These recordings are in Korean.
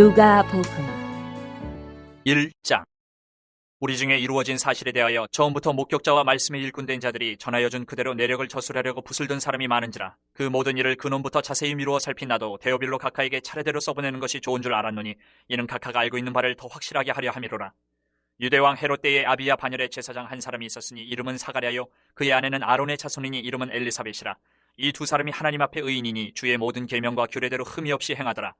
누가복음. 1장. 우리 중에 이루어진 사실에 대하여 처음부터 목격자와 말씀에 일꾼된 자들이 전하여 준 그대로 내력을 저술하려고 붓을 든 사람이 많은지라 그 모든 일을 근원부터 자세히 미루어 살핀 나도 데오빌로 각하에게 차례대로 써보내는 것이 좋은 줄 알았노니 이는 각하가 알고 있는 바를 더 확실하게 하려 함이로라. 유대왕 헤롯 때의 아비야 반열의 제사장 한 사람이 있었으니 이름은 사가랴요. 그의 아내는 아론의 자손이니 이름은 엘리사벳이라. 이 두 사람이 하나님 앞에 의인이니 주의 모든 계명과 규례대로 흠이 없이 행하더라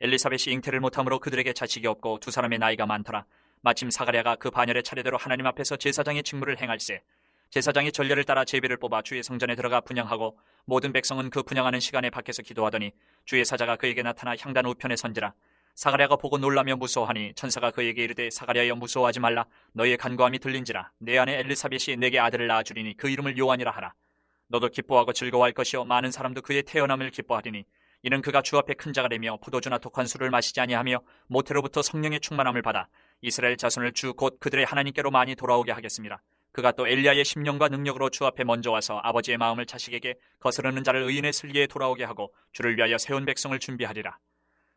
엘리사벳이 잉태를 못함으로 그들에게 자식이 없고 두 사람의 나이가 많더라. 마침 사가랴가 그 반열의 차례대로 하나님 앞에서 제사장의 직무를 행할세. 제사장이 전례를 따라 제비를 뽑아 주의 성전에 들어가 분양하고 모든 백성은 그 분양하는 시간에 밖에서 기도하더니 주의 사자가 그에게 나타나 향단 우편에 선지라. 사가랴가 보고 놀라며 무서워하니 천사가 그에게 이르되 사가랴여 무서워하지 말라 너의 간구함이 들린지라 내 아내 엘리사벳이 내게 아들을 낳아 주리니 그 이름을 요한이라 하라 너도 기뻐하고 즐거워할 것이요 많은 사람도 그의 태어남을 기뻐하리니 이는 그가 주 앞에 큰 자가 되며 포도주나 독한 술을 마시지 아니하며 모태로부터 성령의 충만함을 받아 이스라엘 자손을 주 곧 그들의 하나님께로 많이 돌아오게 하겠습니다. 그가 또 엘리야의 심령과 능력으로 주 앞에 먼저 와서 아버지의 마음을 자식에게 거스르는 자를 의인의 슬기에 돌아오게 하고 주를 위하여 세운 백성을 준비하리라.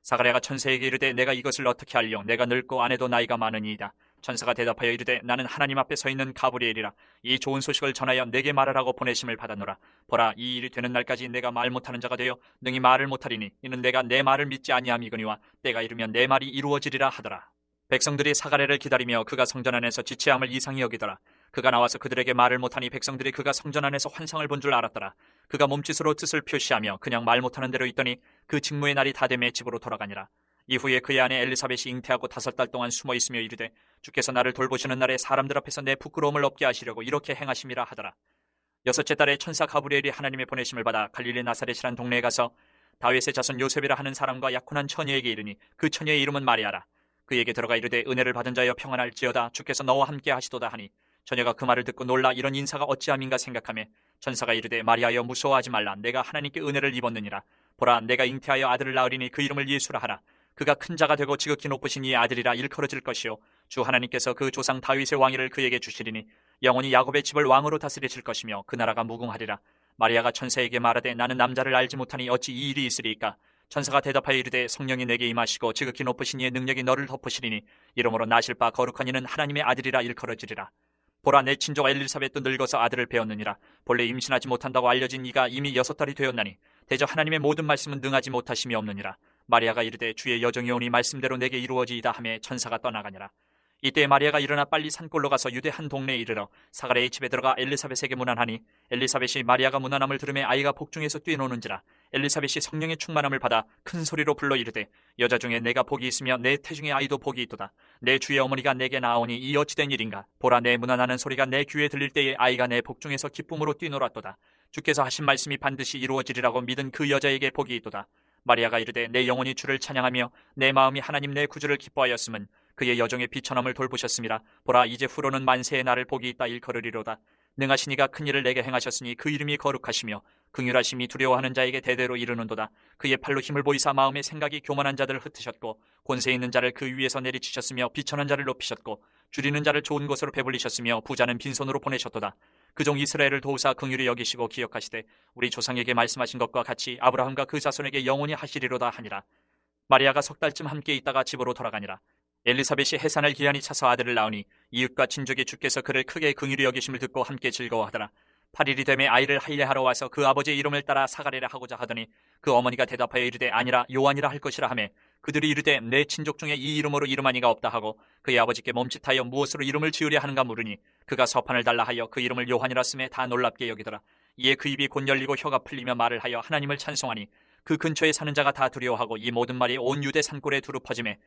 사가랴가 천사에게 이르되 내가 이것을 어떻게 알려 내가 늙고 아내도 나이가 많으니이다. 천사가 대답하여 이르되 나는 하나님 앞에 서 있는 가브리엘이라. 이 좋은 소식을 전하여 내게 말하라고 보내심을 받았노라. 보라 이 일이 되는 날까지 내가 말 못하는 자가 되어 능히 말을 못하리니 이는 내가 내 말을 믿지 아니함이거니와 때가 이르면 내 말이 이루어지리라 하더라. 백성들이 사가랴를 기다리며 그가 성전 안에서 지체함을 이상히 여기더라. 그가 나와서 그들에게 말을 못하니 백성들이 그가 성전 안에서 환상을 본 줄 알았더라. 그가 몸짓으로 뜻을 표시하며 그냥 말 못하는 대로 있더니 그 직무의 날이 다 되매 집으로 돌아가니라. 이후에 그의 아내 엘리사벳이 잉태하고 다섯 달 동안 숨어 있으며 이르되 주께서 나를 돌보시는 날에 사람들 앞에서 내 부끄러움을 없게 하시려고 이렇게 행하심이라 하더라. 여섯째 달에 천사 가브리엘이 하나님의 보내심을 받아 갈릴리 나사렛이란 동네에 가서 다윗의 자손 요셉이라 하는 사람과 약혼한 처녀에게 이르니 그 처녀의 이름은 마리아라. 그에게 들어가 이르되 은혜를 받은 자여 평안할지어다 주께서 너와 함께 하시도다 하니 처녀가 그 말을 듣고 놀라 이런 인사가 어찌함인가 생각하며 천사가 이르되 마리아여 무서워하지 말라 내가 하나님께 은혜를 입었느니라 보라 내가 잉태하여 아들을 낳으리니 그 이름을 예수라 하라 그가 큰 자가 되고 지극히 높으신 이 아들이라 일컬어질 것이요. 주 하나님께서 그 조상 다윗의 왕위를 그에게 주시리니 영원히 야곱의 집을 왕으로 다스리실 것이며 그 나라가 무궁하리라. 마리아가 천사에게 말하되 나는 남자를 알지 못하니 어찌 이 일이 있으리이까? 천사가 대답하여 이르되 성령이 내게 임하시고 지극히 높으신 이의 능력이 너를 덮으시리니 이러므로 나실 바 거룩한 이는 하나님의 아들이라 일컬어지리라. 보라 내 친족 엘리사벳도 늙어서 아들을 배웠느니라. 본래 임신하지 못한다고 알려진 이가 이미 여섯 달이 되었나니 대저 하나님의 모든 말씀은 능하지 못하심이 없느니라 마리아가 이르되 주의 여정이 오니 말씀대로 내게 이루어지이다 하매 천사가 떠나가니라. 이때 마리아가 일어나 빨리 산골로 가서 유대 한 동네에 이르러 사가랴의 집에 들어가 엘리사벳에게 문안하니 엘리사벳이 마리아가 문안함을 들으며 아이가 복중에서 뛰노는지라 엘리사벳이 성령의 충만함을 받아 큰 소리로 불러 이르되 여자 중에 내가 복이 있으며 내 태중에 아이도 복이 있도다. 내 주의 어머니가 내게 나오니 이 어찌된 일인가? 보라 내 문안하는 소리가 내 귀에 들릴 때에 아이가 내 복중에서 기쁨으로 뛰놀았도다. 주께서 하신 말씀이 반드시 이루어지리라고 믿은 그 여자에게 복이 있도다 마리아가 이르되 내 영혼이 주를 찬양하며 내 마음이 하나님 내 구주를 기뻐하였음은 그의 여정의 비천함을 돌보셨습니다. 보라 이제 후로는 만세의 날을 복이 있다 일컬으리로다. 능하시니가 큰 일을 내게 행하셨으니 그 이름이 거룩하시며 긍휼하심이 두려워하는 자에게 대대로 이르는도다. 그의 팔로 힘을 보이사 마음의 생각이 교만한 자들을 흩으셨고 권세 있는 자를 그 위에서 내리치셨으며 비천한 자를 높이셨고 줄이는 자를 좋은 곳으로 배불리셨으며 부자는 빈손으로 보내셨도다. 그 종 이스라엘을 도우사 긍휼히 여기시고 기억하시되 우리 조상에게 말씀하신 것과 같이 아브라함과 그 자손에게 영원히 하시리로다 하니라. 마리아가 석 달쯤 함께 있다가 집으로 돌아가니라. 엘리사벳이 해산을 기한이 차서 아들을 낳으니 이웃과 친족이 주께서 그를 크게 긍휼히 여기심을 듣고 함께 즐거워하더라. 8일이 되매 아이를 할례하러 와서 그 아버지의 이름을 따라 사가리라 하고자 하더니 그 어머니가 대답하여 이르되 아니라 요한이라 할 것이라 하매 그들이 이르되 내 친족 중에 이 이름으로 이름하니가 없다 하고 그의 아버지께 몸짓하여 무엇으로 이름을 지으려 하는가 물으니 그가 서판을 달라 하여 그 이름을 요한이라 쓰매 다 놀랍게 여기더라. 이에 그 입이 곧 열리고 혀가 풀리며 말을 하여 하나님을 찬송하니 그 근처에 사는 자가 다 두려워하고 이 모든 말이 온 유대 산골에 두루 퍼짐에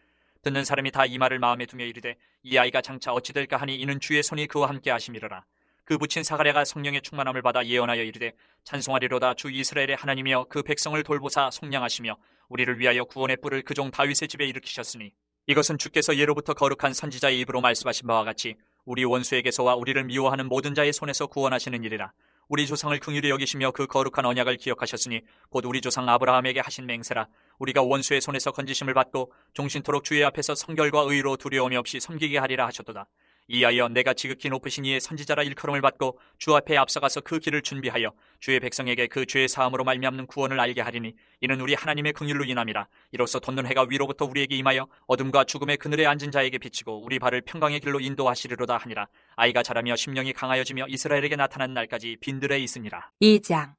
듣는 사람이 다 이 말을 마음에 두며 이르되 이 아이가 장차 어찌 될까 하니 이는 주의 손이 그와 함께 하심이로라. 그 붙인 사가랴가 성령의 충만함을 받아 예언하여 이르되 찬송하리로다 주 이스라엘의 하나님이여 그 백성을 돌보사 속량하시며 우리를 위하여 구원의 뿔을 그 종 다윗의 집에 일으키셨으니 이것은 주께서 예로부터 거룩한 선지자의 입으로 말씀하신 바와 같이 우리 원수에게서와 우리를 미워하는 모든 자의 손에서 구원하시는 일이라. 우리 조상을 긍휼히 여기시며 그 거룩한 언약을 기억하셨으니 곧 우리 조상 아브라함에게 하신 맹세라 우리가 원수의 손에서 건지심을 받고 종신토록 주의 앞에서 성결과 의로 두려움이 없이 섬기게 하리라 하셨도다. 이하여 내가 지극히 높으신 이의 선지자라 일컬음을 받고 주 앞에 앞서가서 그 길을 준비하여 주의 백성에게 그 죄의 사함으로 말미암는 구원을 알게 하리니 이는 우리 하나님의 긍휼로 인함이라. 이로써 돋는 해가 위로부터 우리에게 임하여 어둠과 죽음의 그늘에 앉은 자에게 비치고 우리 발을 평강의 길로 인도하시리로다 하니라. 아이가 자라며 심령이 강하여지며 이스라엘에게 나타난 날까지 빈들에 있으니라. 2장.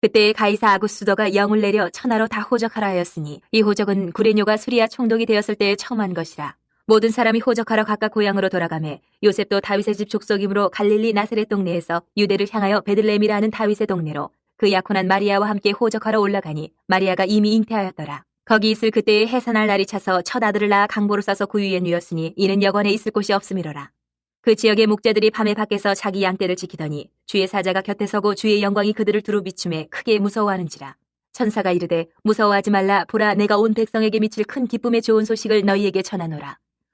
그때 가이사 아구스도가 영을 내려 천하로 다 호적하라 하였으니 이 호적은 구레뇨가 수리아 총독이 되었을 때에 처음 한 것이라 모든 사람이 호적하러 각각 고향으로 돌아가매 요셉도 다윗의 집 족속이므로 갈릴리 나사렛 동네에서 유대를 향하여 베들레헴이라 하는 다윗의 동네로 그 약혼한 마리아와 함께 호적하러 올라가니 마리아가 이미 잉태하였더라 거기 있을 그때에 해산할 날이 차서 첫 아들을 낳아 강보를 싸서 구유에 누였으니 이는 여관에 있을 곳이 없음이로라 그 지역의 목자들이 밤에 밖에서 자기 양떼를 지키더니 주의 사자가 곁에 서고 주의 영광이 그들을 두루 비춤에 크게 무서워하는지라. 천사가 이르되 무서워하지 말라 보라 내가 온 백성에게 미칠 큰 기쁨의 좋은 소식을 너희에게 전하노라.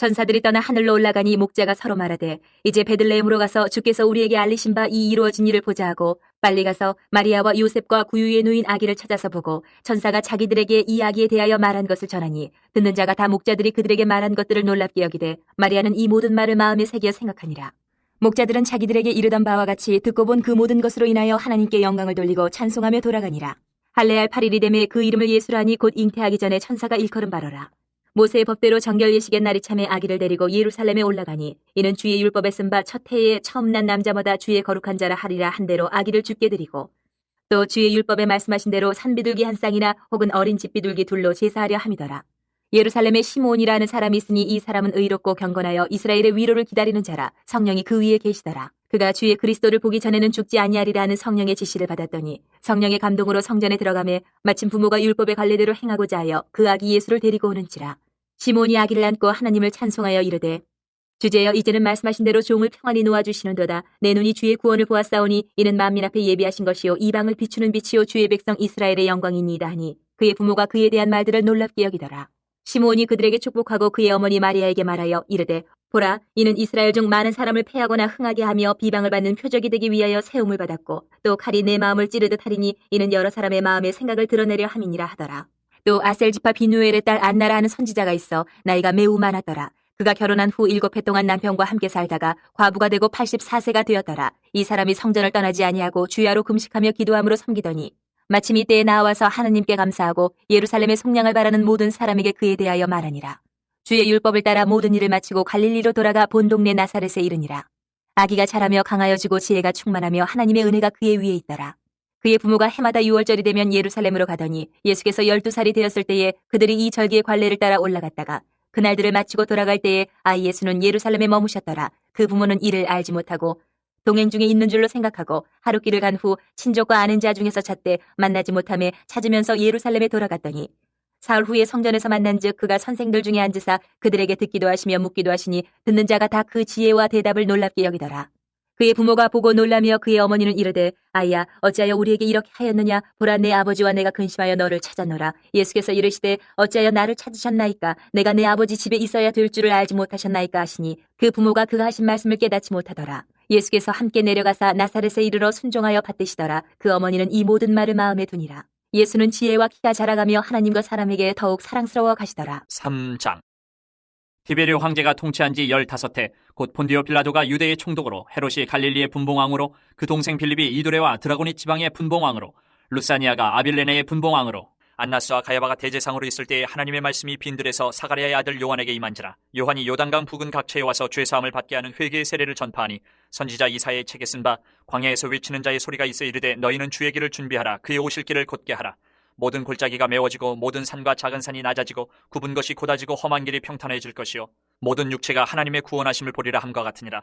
전사들이 떠나 하늘로 올라가니 목자가 서로 말하되 이제 베들레헴으로 가서 주께서 우리에게 알리신 바 이 이루어진 일을 보자 하고 빨리 가서 마리아와 요셉과 구유에 누인 아기를 찾아서 보고 전사가 자기들에게 이 아기에 대하여 말한 것을 전하니 듣는 자가 다 목자들이 그들에게 말한 것들을 놀랍게 여기되 마리아는 이 모든 말을 마음에 새겨 생각하니라. 목자들은 자기들에게 이르던 바와 같이 듣고 본 그 모든 것으로 인하여 하나님께 영광을 돌리고 찬송하며 돌아가니라. 할례할 8일이 되매 그 이름을 예수라니 곧 잉태하기 전에 천사가 일컬음 바로라 모세의 법대로 정결 예식의 날이 참에 아기를 데리고 예루살렘에 올라가니 이는 주의 율법에 쓴 바 첫 해에 처음 난 남자마다 주의 거룩한 자라 하리라 한 대로 아기를 죽게 드리고 또 주의 율법에 말씀하신 대로 산비둘기 한 쌍이나 혹은 어린 집비둘기 둘로 제사하려 함이더라. 예루살렘에 시몬이라는 사람이 있으니 이 사람은 의롭고 경건하여 이스라엘의 위로를 기다리는 자라 성령이 그 위에 계시더라. 그가 주의 그리스도를 보기 전에는 죽지 아니하리라 하는 성령의 지시를 받았더니 성령의 감동으로 성전에 들어가매 마침 부모가 율법의 관례대로 행하고자 하여 그 아기 예수를 데리고 오는지라 시몬이 아기를 안고 하나님을 찬송하여 이르되 주제여 이제는 말씀하신 대로 종을 평안히 놓아주시는도다. 내 눈이 주의 구원을 보았사오니 이는 만민 앞에 예비하신 것이요 이방을 비추는 빛이요 주의 백성 이스라엘의 영광이니이다 하니 그의 부모가 그에 대한 말들을 놀랍게 여기더라. 시몬이 그들에게 축복하고 그의 어머니 마리아에게 말하여 이르되 보라 이는 이스라엘 중 많은 사람을 패하거나 흥하게 하며 비방을 받는 표적이 되기 위하여 세움을 받았고 또 칼이 내 마음을 찌르듯 하리니 이는 여러 사람의 마음의 생각을 드러내려 함이니라 하더라. 또 아셀지파 비누엘의 딸 안나라 하는 선지자가 있어 나이가 매우 많았더라. 그가 결혼한 후 일곱 해 동안 남편과 함께 살다가 과부가 되고 84세가 되었더라. 이 사람이 성전을 떠나지 아니하고 주야로 금식하며 기도함으로 섬기더니 마침 이때에 나와서 하나님께 감사하고 예루살렘의 속량을 바라는 모든 사람에게 그에 대하여 말하니라 주의 율법을 따라 모든 일을 마치고 갈릴리로 돌아가 본 동네 나사렛에 이르니라. 아기가 자라며 강하여지고 지혜가 충만하며 하나님의 은혜가 그의 위에 있더라. 그의 부모가 해마다 6월절이 되면 예루살렘으로 가더니 예수께서 12살이 되었을 때에 그들이 이 절기의 관례를 따라 올라갔다가 그날들을 마치고 돌아갈 때에 아이 예수는 예루살렘에 머무셨더라. 그 부모는 이를 알지 못하고 동행 중에 있는 줄로 생각하고 하루 길을 간 후 친족과 아는 자 중에서 찾되 만나지 못함에 찾으면서 예루살렘에 돌아갔더니 사흘 후에 성전에서 만난즉 그가 선생들 중에 앉으사 그들에게 듣기도 하시며 묻기도 하시니 듣는 자가 다 그 지혜와 대답을 놀랍게 여기더라. 그의 부모가 보고 놀라며 그의 어머니는 이르되 아이야 어찌하여 우리에게 이렇게 하였느냐? 보라 내 아버지와 내가 근심하여 너를 찾았노라. 예수께서 이르시되 어찌하여 나를 찾으셨나이까? 내가 내 아버지 집에 있어야 될 줄을 알지 못하셨나이까 하시니 그 부모가 그가 하신 말씀을 깨닫지 못하더라. 예수께서 함께 내려가사 나사렛에 이르러 순종하여 받드시더라. 그 어머니는 이 모든 말을 마음에 두니라 예수는 지혜와 키가 자라가며 하나님과 사람에게 더욱 사랑스러워 가시더라. 3장. 티베리오 황제가 통치한 지 15해 곧 폰디오 빌라도가 유대의 총독으로 헤롯이 갈릴리의 분봉왕으로 그 동생 빌립이 이두레와 드라고니 지방의 분봉왕으로 루사니아가 아빌레네의 분봉왕으로 안나스와 가야바가 대제상으로 있을 때에 하나님의 말씀이 빈들에서 사가랴의 아들 요한에게 임한지라. 요한이 요단강 부근 각처에 와서 죄사함을 받게 하는 회개의 세례를 전파하니 선지자 이사의 책에 쓴 바 광야에서 외치는 자의 소리가 있어 이르되 너희는 주의 길을 준비하라. 그의 오실 길을 곧게 하라. 모든 골짜기가 메워지고 모든 산과 작은 산이 낮아지고 굽은 것이 곧아지고 험한 길이 평탄해질 것이요. 모든 육체가 하나님의 구원하심을 보리라 함과 같으니라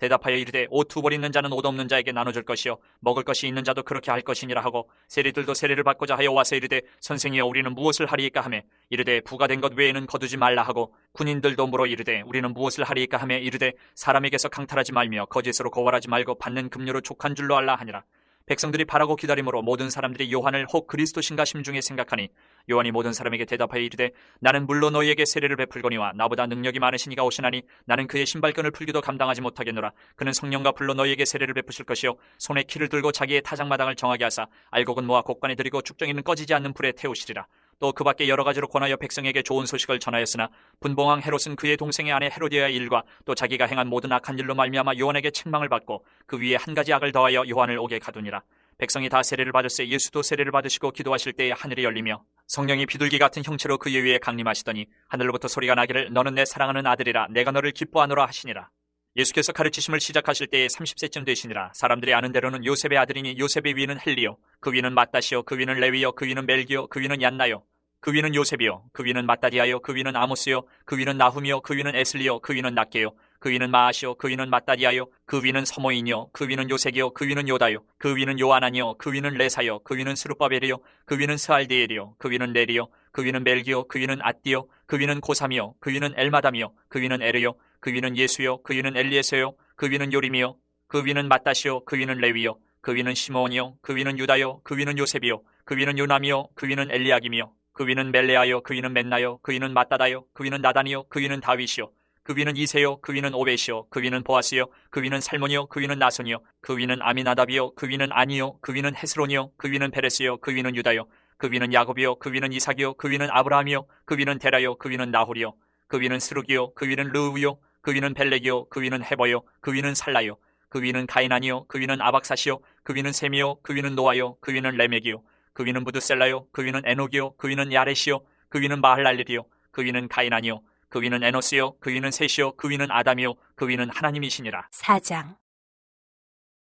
대답하여 이르되 옷 두 벌 있는 자는 옷 없는 자에게 나눠줄 것이요. 먹을 것이 있는 자도 그렇게 할 것이니라 하고 세리들도 세례를 받고자 하여 와서 이르되 선생이여 우리는 무엇을 하리이까 하매 이르되 부가 된 것 외에는 거두지 말라 하고 군인들도 물어 이르되 우리는 무엇을 하리이까 하매 이르되 사람에게서 강탈하지 말며 거짓으로 고발하지 말고 받는 급료로 족한 줄로 알라 하니라 백성들이 바라고 기다림으로 모든 사람들이 요한을 혹 그리스도신가 심중에 생각하니 요한이 모든 사람에게 대답하여 이르되 나는 물론 너희에게 세례를 베풀거니와 나보다 능력이 많으시니가 오시나니 나는 그의 신발끈을 풀기도 감당하지 못하겠노라. 그는 성령과 불로 너희에게 세례를 베푸실 것이요 손에 키를 들고 자기의 타작마당을 정하게 하사 알곡은 모아 곡간에 들이고 죽정이는 꺼지지 않는 불에 태우시리라 또 그 밖에 여러 가지로 권하여 백성에게 좋은 소식을 전하였으나 분봉왕 헤롯은 그의 동생의 아내 헤로디아의 일과 또 자기가 행한 모든 악한 일로 말미암아 요한에게 책망을 받고 그 위에 한 가지 악을 더하여 요한을 오게 가두니라. 백성이 다 세례를 받을새 예수도 세례를 받으시고 기도하실 때에 하늘이 열리며 성령이 비둘기 같은 형체로 그의 위에 강림하시더니 하늘로부터 소리가 나기를 너는 내 사랑하는 아들이라 내가 너를 기뻐하노라 하시니라. 예수께서 가르치심을 시작하실 때에 30세쯤 되시니라. 사람들이 아는 대로는 요셉의 아들이니 요셉의 위는 헬리요. 그 위는 마따시요. 그 위는 레위요. 그 위는 멜기요. 그 위는 얀나요 그 위는 요셉이요 그 위는 마따디아요 그 위는 아모스요 그 위는 나훔이요 그 위는 에슬리요 그 위는 낫게요 그 위는 마아시요 그 위는 마따디아요 그 위는 서모인이요 그 위는 요색이요 그 위는 요다요 그 위는 요하나니요 그 위는 레사요 그 위는 스루바벨이요 그 위는 스알디엘이요 그 위는 네리요 그 위는 멜기요 그 위는 앗디요 그 위는 고삼이요 그 위는 엘마담이요 그 위는 에르요 그 위는 예수요 그 위는 엘리에서요 그 위는 요림이요 그 위는 마따시요 그 위는 레위요 그 위는 시몬이요 그 위는 유다요 그 위는 요셉이요 그 위는 요남이요 그 위는 엘리야김이요 그 위는 멜레아요 그 위는 멘나요 그 위는 마따다요 그 위는 나단이요 그 위는 다윗이요 그 위는 이세요 그 위는 오벳이요 그 위는 보아스요 그 위는 살몬이요 그 위는 나손이요 그 위는 아미나답이요 그 위는 아니요 그 위는 헤스론이요 그 위는 베레스요 그 위는 유다요 그 위는 야곱이요 그 위는 이삭이요 그 위는 아브라함이요 그 위는 데라요 그 위는 나홀이요 그 위는 스룩이요 그 위는 르우요 그 위는 벨렉이요 그 위는 헤버요 그 위는 살라요 그 위는 가이난이요 그 위는 아박사시요 그 위는 셈이요 그 위는 노아요 그 위는 레멕이요 그 위는 부드셀라요 그 위는 에녹이요 그 위는 야레시요 그 위는 마할랄리리요 그 위는 가이난이요 그 위는 에노스요 그 위는 셋이요 그 위는 아담이요 그 위는 하나님이시니라 사장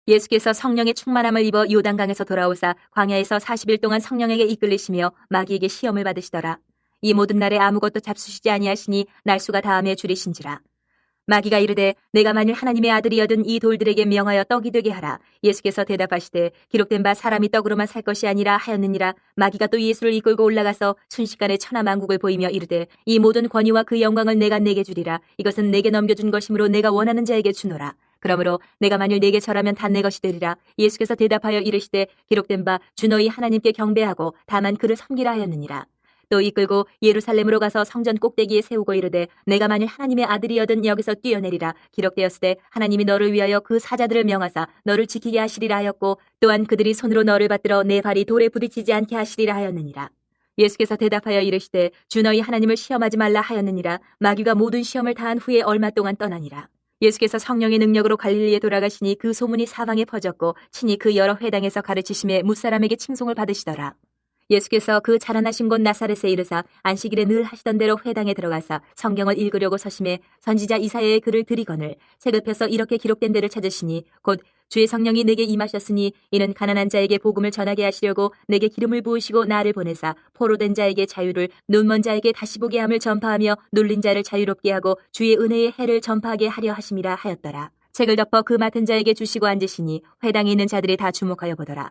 예수께서 성령의 충만함을 입어 요단강에서 돌아오사 광야에서 40일 동안 성령에게 이끌리시며 마귀에게 시험을 받으시더라. 이 모든 날에 아무것도 잡수시지 아니하시니 날수가 다음에 줄이신지라. 마귀가 이르되 내가 만일 하나님의 아들이여든 이 돌들에게 명하여 떡이 되게 하라. 예수께서 대답하시되 기록된 바 사람이 떡으로만 살 것이 아니라 하였느니라. 마귀가 또 예수를 이끌고 올라가서 순식간에 천하만국을 보이며 이르되 이 모든 권위와 그 영광을 내가 내게 주리라. 이것은 내게 넘겨준 것이므로 내가 원하는 자에게 주노라. 그러므로 내가 만일 내게 절하면 다 내 것이 되리라. 예수께서 대답하여 이르시되 기록된 바 주 너희 하나님께 경배하고 다만 그를 섬기라 하였느니라. 또 이끌고 예루살렘으로 가서 성전 꼭대기에 세우고 이르되 내가 만일 하나님의 아들이여든 여기서 뛰어내리라. 기록되었으되 하나님이 너를 위하여 그 사자들을 명하사 너를 지키게 하시리라 하였고 또한 그들이 손으로 너를 받들어 내 발이 돌에 부딪히지 않게 하시리라 하였느니라. 예수께서 대답하여 이르시되 주 너희 하나님을 시험하지 말라 하였느니라. 마귀가 모든 시험을 다한 후에 얼마 동안 떠나니라. 예수께서 성령의 능력으로 갈릴리에 돌아가시니 그 소문이 사방에 퍼졌고 친히 그 여러 회당에서 가르치심에 무사람에게 칭송을 받으시더라. 예수께서 그 자라나신 곳 나사렛에 이르사 안식일에 늘 하시던 대로 회당에 들어가사 성경을 읽으려고 서심해 선지자 이사야의 글을 들이거늘 책을 펴서 이렇게 기록된 데를 찾으시니 곧 주의 성령이 내게 임하셨으니 이는 가난한 자에게 복음을 전하게 하시려고 내게 기름을 부으시고 나를 보내사 포로된 자에게 자유를 눈먼 자에게 다시 보게 함을 전파하며 눌린 자를 자유롭게 하고 주의 은혜의 해를 전파하게 하려 하심이라 하였더라. 책을 덮어 그 맡은 자에게 주시고 앉으시니 회당에 있는 자들이 다 주목하여 보더라.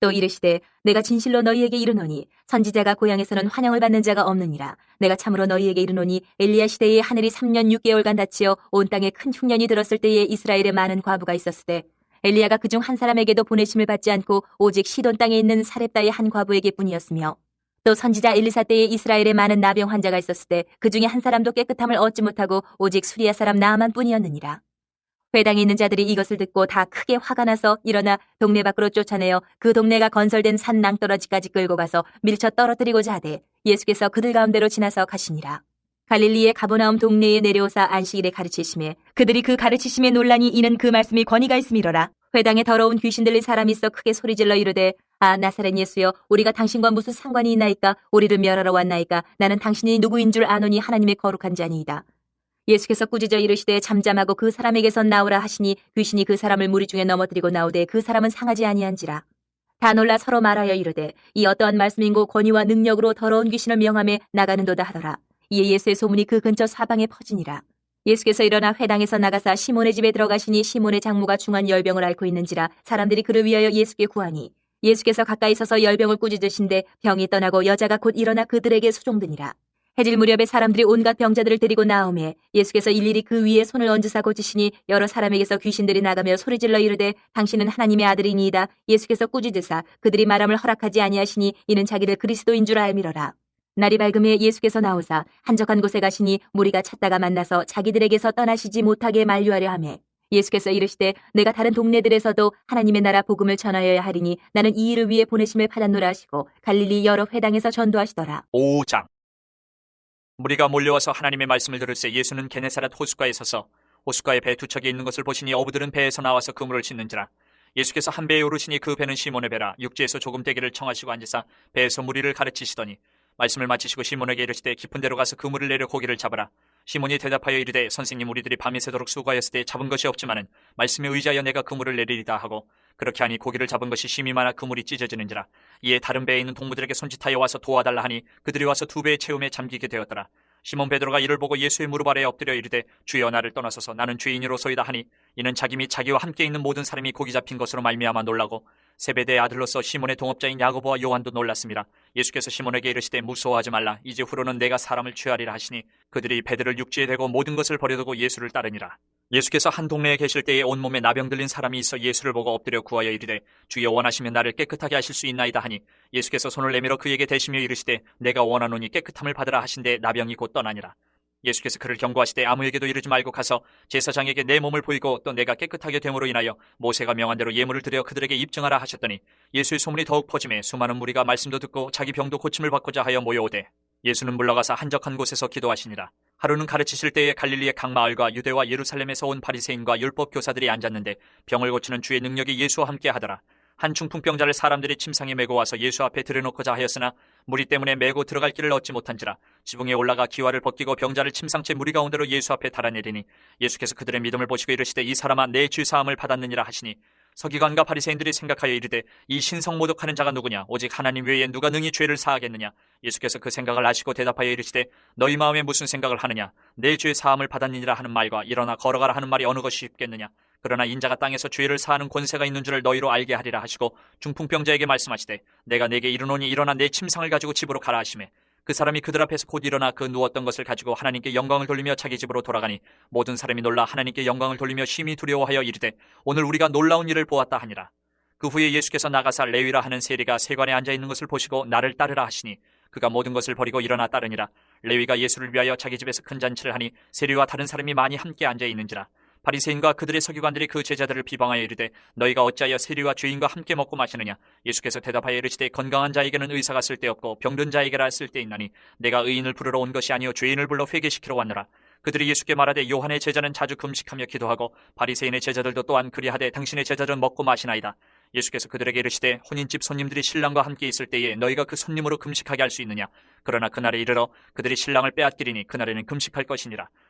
또 이르시되 내가 진실로 너희에게 이르노니 선지자가 고향에서는 환영을 받는 자가 없느니라 내가 참으로 너희에게 이르노니 엘리야 시대에 하늘이 3년 6개월간 닫히어 온 땅에 큰 흉년이 들었을 때에 이스라엘에 많은 과부가 있었을 때 엘리야가 그중 한 사람에게도 보내심을 받지 않고 오직 시돈 땅에 있는 사렙다의 한 과부에게 뿐이었으며 또 선지자 엘리사 때에 이스라엘에 많은 나병 환자가 있었을 때 그 중에 한 사람도 깨끗함을 얻지 못하고 오직 수리아 사람 나아만 뿐이었느니라. 회당에 있는 자들이 이것을 듣고 다 크게 화가 나서 일어나 동네 밖으로 쫓아내어 그 동네가 건설된 산 낭떠러지까지 끌고 가서 밀쳐 떨어뜨리고자 하되 예수께서 그들 가운데로 지나서 가시니라. 갈릴리의 가보나움 동네에 내려오사 안식일에 가르치심에 그들이 그 가르치심에 논란이 이는 그 말씀이 권위가 있음이로라. 회당에 더러운 귀신 들린 사람이 있어 크게 소리질러 이르되 아 나사렛 예수여 우리가 당신과 무슨 상관이 있나이까 우리를 멸하러 왔나이까 나는 당신이 누구인 줄 아노니 하나님의 거룩한 자니이다. 예수께서 꾸짖어 이르시되 잠잠하고 그 사람에게서 나오라 하시니 귀신이 그 사람을 무리 중에 넘어뜨리고 나오되 그 사람은 상하지 아니한지라. 다 놀라 서로 말하여 이르되 이 어떠한 말씀인고 권위와 능력으로 더러운 귀신을 명함에 나가는도다 하더라. 이에 예수의 소문이 그 근처 사방에 퍼지니라. 예수께서 일어나 회당에서 나가사 시몬의 집에 들어가시니 시몬의 장모가 중한 열병을 앓고 있는지라 사람들이 그를 위하여 예수께 구하니 예수께서 가까이 서서 열병을 꾸짖으신데 병이 떠나고 여자가 곧 일어나 그들에게 수종드니라. 해질 무렵에 사람들이 온갖 병자들을 데리고 나오매 예수께서 일일이 그 위에 손을 얹으사 고치시니 여러 사람에게서 귀신들이 나가며 소리질러 이르되 당신은 하나님의 아들이니이다. 예수께서 꾸짖으사 그들이 말함을 허락하지 아니하시니 이는 자기를 그리스도인 줄 알미러라. 날이 밝음에 예수께서 나오사 한적한 곳에 가시니 무리가 찾다가 만나서 자기들에게서 떠나시지 못하게 만류하려 하매 예수께서 이르시되 내가 다른 동네들에서도 하나님의 나라 복음을 전하여야 하리니 나는 이 일을 위해 보내심을 받았노라 하시고 갈릴리 여러 회당에서 전도하시더라. 5장 무리가 몰려와서 하나님의 말씀을 들을새 예수는 게네사렛 호숫가에 서서 호숫가에 배 두 척이 있는 것을 보시니 어부들은 배에서 나와서 그물을 씻는지라. 예수께서 한 배에 오르시니 그 배는 시몬의 배라. 육지에서 조금 떼기를 청하시고 앉으사 배에서 무리를 가르치시더니 말씀을 마치시고 시몬에게 이르시되 깊은 데로 가서 그물을 내려 고기를 잡아라. 시몬이 대답하여 이르되 선생님 우리들이 밤이 새도록 수고하였을 때 잡은 것이 없지만은 말씀에 의지하여 내가 그물을 내리리다 하고 그렇게 하니 고기를 잡은 것이 심히 많아 그물이 찢어지는지라 이에 다른 배에 있는 동무들에게 손짓하여 와서 도와달라 하니 그들이 와서 두 배의 채움에 잠기게 되었더라 시몬 베드로가 이를 보고 예수의 무릎 아래에 엎드려 이르되 주여 나를 떠나서서 나는 죄인으로소이다 하니 이는 자기 및 자기와 함께 있는 모든 사람이 고기 잡힌 것으로 말미암아 놀라고 세베대의 아들로서 시몬의 동업자인 야고보와 요한도 놀랐습니다. 예수께서 시몬에게 이르시되 무서워하지 말라 이제 후로는 내가 사람을 취하리라 하시니 그들이 배들을 육지에 대고 모든 것을 버려두고 예수를 따르니라. 예수께서 한 동네에 계실 때에 온몸에 나병 들린 사람이 있어 예수를 보고 엎드려 구하여 이르되 주여 원하시면 나를 깨끗하게 하실 수 있나이다 하니 예수께서 손을 내밀어 그에게 대시며 이르시되 내가 원하노니 깨끗함을 받으라 하신데 나병이 곧 떠나니라. 예수께서 그를 경고하시되 아무에게도 이르지 말고 가서 제사장에게 내 몸을 보이고 또 내가 깨끗하게 됨으로 인하여 모세가 명한 대로 예물을 드려 그들에게 입증하라 하셨더니 예수의 소문이 더욱 퍼짐에 수많은 무리가 말씀도 듣고 자기 병도 고침을 받고자 하여 모여오되 예수는 물러가서 한적한 곳에서 기도하시니라. 하루는 가르치실 때에 갈릴리의 각 마을과 유대와 예루살렘에서 온 바리새인과 율법 교사들이 앉았는데 병을 고치는 주의 능력이 예수와 함께 하더라. 한 중풍병자를 사람들이 침상에 메고 와서 예수 앞에 들여놓고자 하였으나 무리 때문에 메고 들어갈 길을 얻지 못한지라 지붕에 올라가 기와를 벗기고 병자를 침상째 무리 가운데로 예수 앞에 달아내리니 예수께서 그들의 믿음을 보시고 이르시되 이 사람아 내 죄 사함을 받았느니라 하시니 서기관과 바리새인들이 생각하여 이르되 이 신성 모독하는 자가 누구냐? 오직 하나님 외에 누가 능히 죄를 사하겠느냐? 예수께서 그 생각을 아시고 대답하여 이르시되 너희 마음에 무슨 생각을 하느냐? 내 죄 사함을 받았느니라 하는 말과 일어나 걸어가라 하는 말이 어느 것이 쉽겠느냐? 그러나 인자가 땅에서 죄를 사하는 권세가 있는 줄을 너희로 알게 하리라 하시고 중풍병자에게 말씀하시되 내가 내게 이르노니 일어나 내 침상을 가지고 집으로 가라 하시매 그 사람이 그들 앞에서 곧 일어나 그 누웠던 것을 가지고 하나님께 영광을 돌리며 자기 집으로 돌아가니 모든 사람이 놀라 하나님께 영광을 돌리며 심히 두려워하여 이르되 오늘 우리가 놀라운 일을 보았다 하니라. 그 후에 예수께서 나가사 레위라 하는 세리가 세관에 앉아 있는 것을 보시고 나를 따르라 하시니 그가 모든 것을 버리고 일어나 따르니라. 레위가 예수를 위하여 자기 집에서 큰 잔치를 하니 세리와 다른 사람이 많이 함께 앉아 있는지라 바리새인과 그들의 서기관들이 그 제자들을 비방하여 이르되 너희가 어찌하여 세리와 죄인과 함께 먹고 마시느냐? 예수께서 대답하여 이르시되 건강한 자에게는 의사가 쓸데없고 병든 자에게라 쓸데있나니 내가 의인을 부르러 온 것이 아니요 죄인을 불러 회개시키러 왔노라. 그들이 예수께 말하되 요한의 제자는 자주 금식하며 기도하고 바리새인의 제자들도 또한 그리하되 당신의 제자들은 먹고 마시나이다. 예수께서 그들에게 이르시되 혼인집 손님들이 신랑과 함께 있을 때에 너희가 그 손님으로 금식하게 할 수 있느냐? 그러나 그날에 이르러 그들이 신랑을 빼앗기리니 그날에는 금식할 것이니라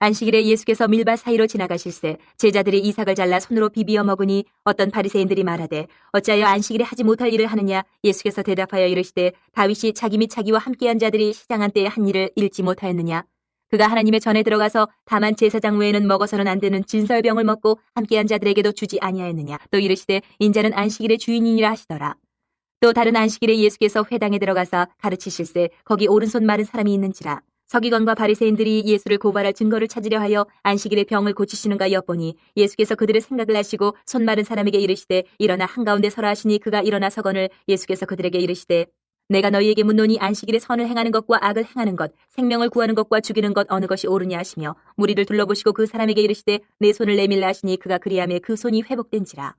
안식일에 예수께서 밀밭 사이로 지나가실새 제자들이 이삭을 잘라 손으로 비비어 먹으니 어떤 바리새인들이 말하되 어찌하여 안식일에 하지 못할 일을 하느냐? 예수께서 대답하여 이르시되 다윗이 자기 및 자기와 함께한 자들이 시장한 때에 한 일을 잃지 못하였느냐? 그가 하나님의 전에 들어가서 다만 제사장 외에는 먹어서는 안 되는 진설병을 먹고 함께한 자들에게도 주지 아니하였느냐? 또 이르시되 인자는 안식일의 주인이니라 하시더라. 또 다른 안식일에 예수께서 회당에 들어가서 가르치실새 거기 오른손 마른 사람이 있는지라 서기관과 바리새인들이 예수를 고발할 증거를 찾으려 하여 안식일에 병을 고치시는가 엿보니 예수께서 그들의 생각을 아시고 손 마른 사람에게 이르시되 일어나 한가운데 서라 하시니 그가 일어나 서건을 예수께서 그들에게 이르시되 내가 너희에게 묻노니 안식일에 선을 행하는 것과 악을 행하는 것, 생명을 구하는 것과 죽이는 것 어느 것이 옳으냐 하시며 무리를 둘러보시고 그 사람에게 이르시되 내 손을 내밀라 하시니 그가 그리하며 그 손이 회복된지라.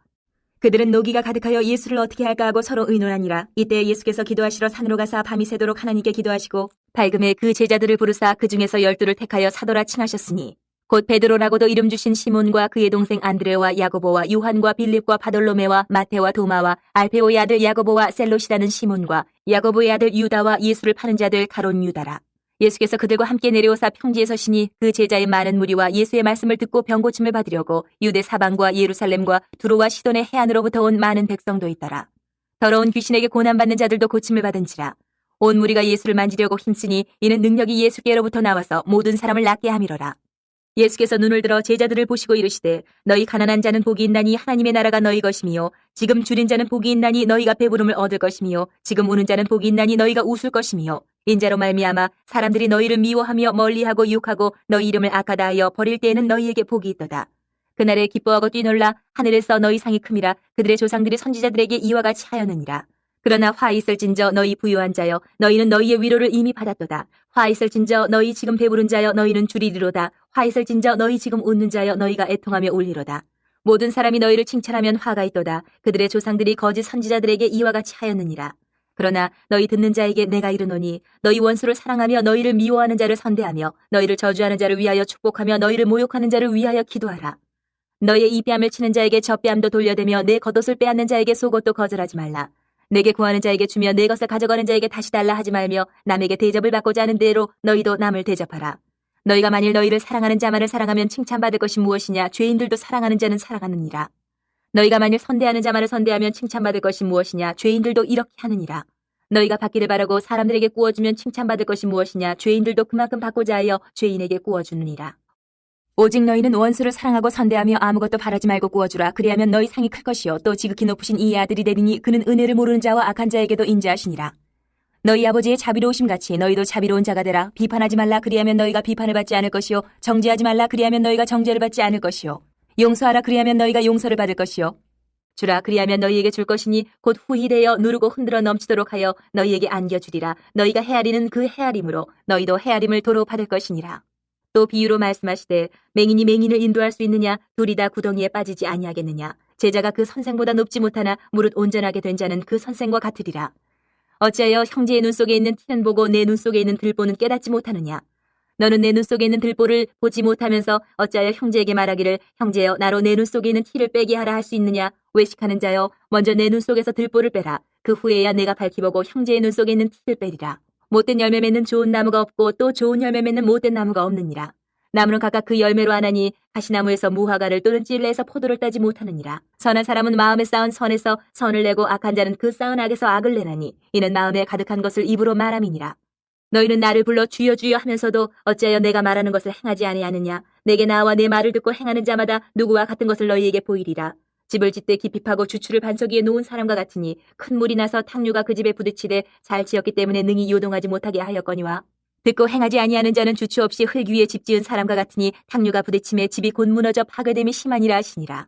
그들은 노기가 가득하여 예수를 어떻게 할까 하고 서로 의논하니라. 이때 예수께서 기도하시러 산으로 가사 밤이 새도록 하나님께 기도하시고 밝음에 그 제자들을 부르사 그 중에서 열두를 택하여 사도라 칭하셨으니 곧 베드로라고도 이름 주신 시몬과 그의 동생 안드레와 야고보와 요한과 빌립과 바돌로메와 마테와 도마와 알페오의 아들 야고보와 셀롯이라는 시몬과 야고보의 아들 유다와 예수를 파는 자들 가론 유다라. 예수께서 그들과 함께 내려오사 평지에 서시니 그 제자의 많은 무리와 예수의 말씀을 듣고 병고침을 받으려고 유대 사방과 예루살렘과 두로와 시돈의 해안으로부터 온 많은 백성도 있더라. 더러운 귀신에게 고난받는 자들도 고침을 받은지라. 온 무리가 예수를 만지려고 힘쓰니 이는 능력이 예수께로부터 나와서 모든 사람을 낫게 함이로라. 예수께서 눈을 들어 제자들을 보시고 이르시되 너희 가난한 자는 복이 있나니 하나님의 나라가 너희 것이미요 지금 줄인 자는 복이 있나니 너희가 배부름을 얻을 것이미요 지금 우는 자는 복이 있나니 너희가 웃을 것이미요 인자로 말미암아 사람들이 너희를 미워하며 멀리하고 욕하고 너희 이름을 악하다 하여 버릴 때에는 너희에게 복이 있도다. 그날에 기뻐하고 뛰놀라 하늘에서 너희 상이 큼이라 그들의 조상들이 선지자들에게 이와 같이 하였느니라. 그러나 화 있을진저 너희 부유한 자여 너희는 너희의 위로를 이미 받았도다. 화 있을진저 너희 지금 배부른 자여 너희는 줄이리로다. 화 있을진저 너희 지금 웃는 자여 너희가 애통하며 울리로다. 모든 사람이 너희를 칭찬하면 화가 있도다. 그들의 조상들이 거짓 선지자들에게 이와 같이 하였느니라 그러나 너희 듣는 자에게 내가 이르노니 너희 원수를 사랑하며 너희를 미워하는 자를 선대하며 너희를 저주하는 자를 위하여 축복하며 너희를 모욕하는 자를 위하여 기도하라 너희의 이 뺨을 치는 자에게 저 뺨도 돌려대며 내 겉옷을 빼앗는 자에게 속옷도 거절하지 말라 내게 구하는 자에게 주며 내 것을 가져가는 자에게 다시 달라 하지 말며 남에게 대접을 받고자 하는 대로 너희도 남을 대접하라. 너희가 만일 너희를 사랑하는 자만을 사랑하면 칭찬받을 것이 무엇이냐 죄인들도 사랑하는 자는 사랑하느니라. 너희가 만일 선대하는 자만을 선대하면 칭찬받을 것이 무엇이냐 죄인들도 이렇게 하느니라. 너희가 받기를 바라고 사람들에게 구워주면 칭찬받을 것이 무엇이냐 죄인들도 그만큼 받고자 하여 죄인에게 구워주느니라. 오직 너희는 원수를 사랑하고 선대하며 아무것도 바라지 말고 구워주라. 그리하면 너희 상이 클 것이요. 또 지극히 높으신 이 아들이 되리니 그는 은혜를 모르는 자와 악한 자에게도 인자하시니라. 너희 아버지의 자비로우심 같이 너희도 자비로운 자가 되라. 비판하지 말라. 그리하면 너희가 비판을 받지 않을 것이요. 정죄하지 말라. 그리하면 너희가 정죄를 받지 않을 것이요. 용서하라. 그리하면 너희가 용서를 받을 것이요. 주라. 그리하면 너희에게 줄 것이니 곧 후히 되어 누르고 흔들어 넘치도록 하여 너희에게 안겨주리라. 너희가 헤아리는 그 헤아림으로 너희도 헤아림을 도로 받을 것이니라. 또 비유로 말씀하시되 맹인이 맹인을 인도할 수 있느냐 둘이 다 구덩이에 빠지지 아니하겠느냐 제자가 그 선생보다 높지 못하나 무릇 온전하게 된 자는 그 선생과 같으리라 어찌하여 형제의 눈 속에 있는 티는 보고 내 눈 속에 있는 들보는 깨닫지 못하느냐 너는 내 눈 속에 있는 들보를 보지 못하면서 어찌하여 형제에게 말하기를 형제여 나로 내 눈 속에 있는 티를 빼게 하라 할 수 있느냐 외식하는 자여 먼저 내 눈 속에서 들보를 빼라 그 후에야 내가 밝히 보고 형제의 눈 속에 있는 티를 빼리라 못된 열매 맺는 좋은 나무가 없고 또 좋은 열매 맺는 못된 나무가 없느니라. 나무는 각각 그 열매로 하나니 가시나무에서 무화과를 또는 찔레에서 포도를 따지 못하느니라. 선한 사람은 마음에 쌓은 선에서 선을 내고 악한 자는 그 쌓은 악에서 악을 내나니 이는 마음에 가득한 것을 입으로 말함이니라. 너희는 나를 불러 주여 주여 하면서도 어찌하여 내가 말하는 것을 행하지 아니하느냐. 내게 나와 내 말을 듣고 행하는 자마다 누구와 같은 것을 너희에게 보이리라. 집을 짓되 깊이 파고 주추를 반석 위에 놓은 사람과 같으니 큰 물이 나서 탕류가 그 집에 부딪히되 잘 지었기 때문에 능히 요동하지 못하게 하였거니와 듣고 행하지 아니하는 자는 주추 없이 흙 위에 집 지은 사람과 같으니 탕류가 부딪힘에 집이 곧 무너져 파괴됨이 심하니라 하시니라.